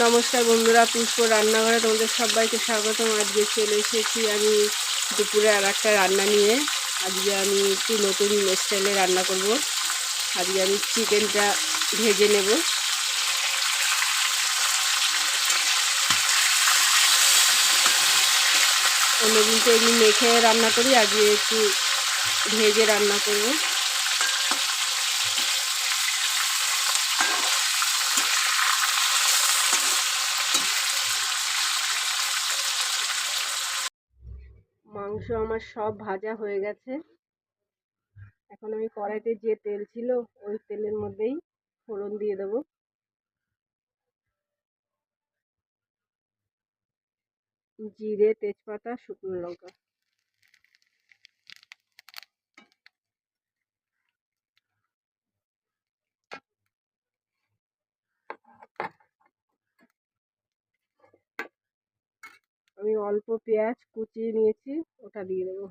নমস্কার বন্ধুরা, পুষ্প রান্নাঘরে তোমাদের সবাইকে স্বাগতম। আজকে চলে এসেছি আমি দুপুরে আর একটা রান্না নিয়ে। আজকে আমি একটু নতুন স্টাইলে রান্না করব। আজকে আমি চিকেনটা ভেজে নেব। অন্যদিন তো এমনি মেখে রান্না করি, আজকে একটু ভেজে রান্না করব। মাংস আমার সব ভাজা হয়ে গেছে। এখন আমি কড়াইতে যে তেল ছিল, ওই তেলের মধ্যেই ফোড়ন দিয়ে দেবো। জিরে, তেজপাতা, শুকনো লঙ্কা। আমি অল্প পেঁয়াজ কুচিয়ে নিয়েছি। ওটা দিয়ে দেবো।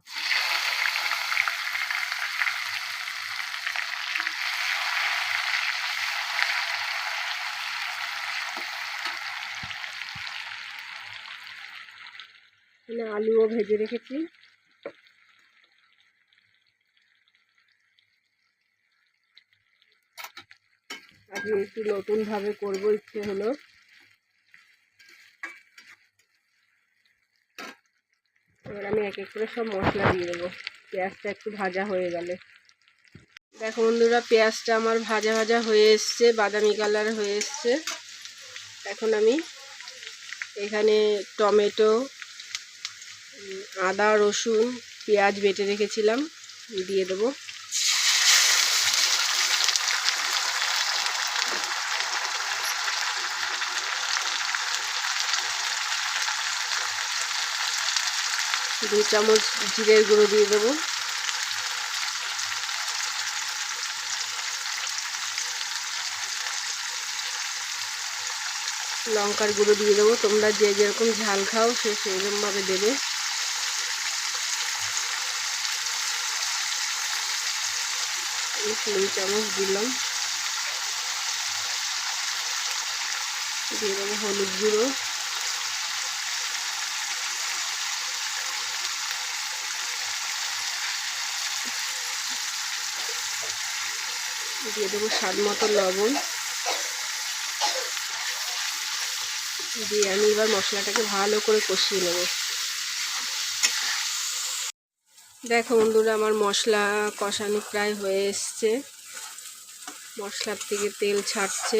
আলুও ভেজে রেখেছি। আজকে একটু নতুনভাবে করব ইচ্ছে হলো। এবার আমি এক এক করে সব মশলা দিয়ে দেবো। পেঁয়াজটা একটু ভাজা হয়ে গেলে। দেখো বন্ধুরা, পেঁয়াজটা আমার ভাজা ভাজা হয়ে এসছে, বাদামি কালার হয়ে এসছে। এখন আমি এখানে টমেটো আদা, রসুন, পেঁয়াজ বেটে রেখেছিলাম, দিয়ে দেবো। দু চামচ জিরের গুঁড়ো দিয়ে দেবো। লঙ্কার গুঁড়ো দিয়ে দেবো। তোমরা যে যেরকম ঝাল খাও সে সেরকমভাবে দেবে। তিন চামচ দিলাম। দিয়ে দেবো হলুদ গুঁড়ো। দিয়ে দেবো স্বাদ মতো লবণ। দিয়ে আমি এবার মশলাটাকে ভালো করে কষিয়ে নেব। দেখো বন্ধুরা, আমার মশলা কষানো প্রায় হয়ে এসছে। মশলার থেকে তেল ছাড়ছে।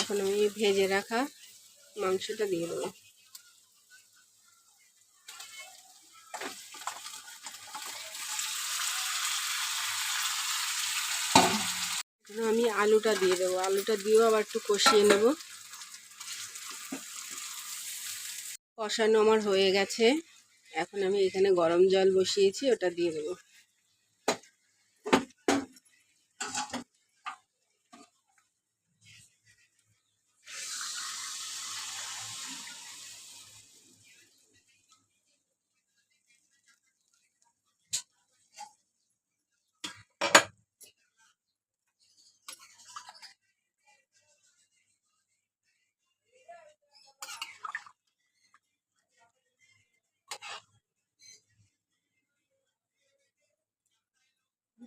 এখন আমি ভেজে রাখা মাংসটা দিয়ে দেবো আমি আলুটা দিয়ে দেবো। আলুটা দিয়েও আবার একটু কষিয়ে নেব। কষানো আমার হয়ে গেছে। এখন আমি এখানে গরম জল বসিয়েছি, ওটা দিয়ে দেবো।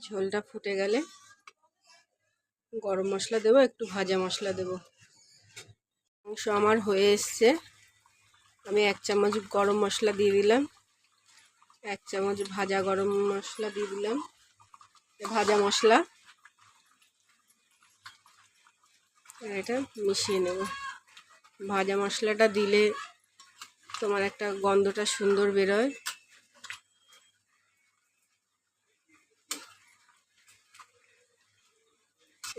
ঝোলটা ফুটে গেলে গরম মশলা দেবো, একটু ভাজা মশলা দেবো। মাংস আমার হয়ে এসছে। আমি এক চামচ গরম মশলা দিয়ে দিলাম। এক চামচ ভাজা গরম মশলা দিয়ে দিলাম। ভাজা মশলা। এটা মিশিয়ে নেব। ভাজা মশলাটা দিলে তোমার একটা গন্ধটা সুন্দর বেরোয়।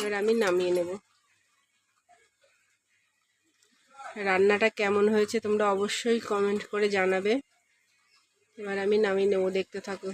এবার আমি নামিয়ে নেব। রান্নাটা কেমন হয়েছে তোমরা অবশ্যই কমেন্ট করে জানাবে। এবার আমি নামিয়ে নেব, দেখতে থাকো।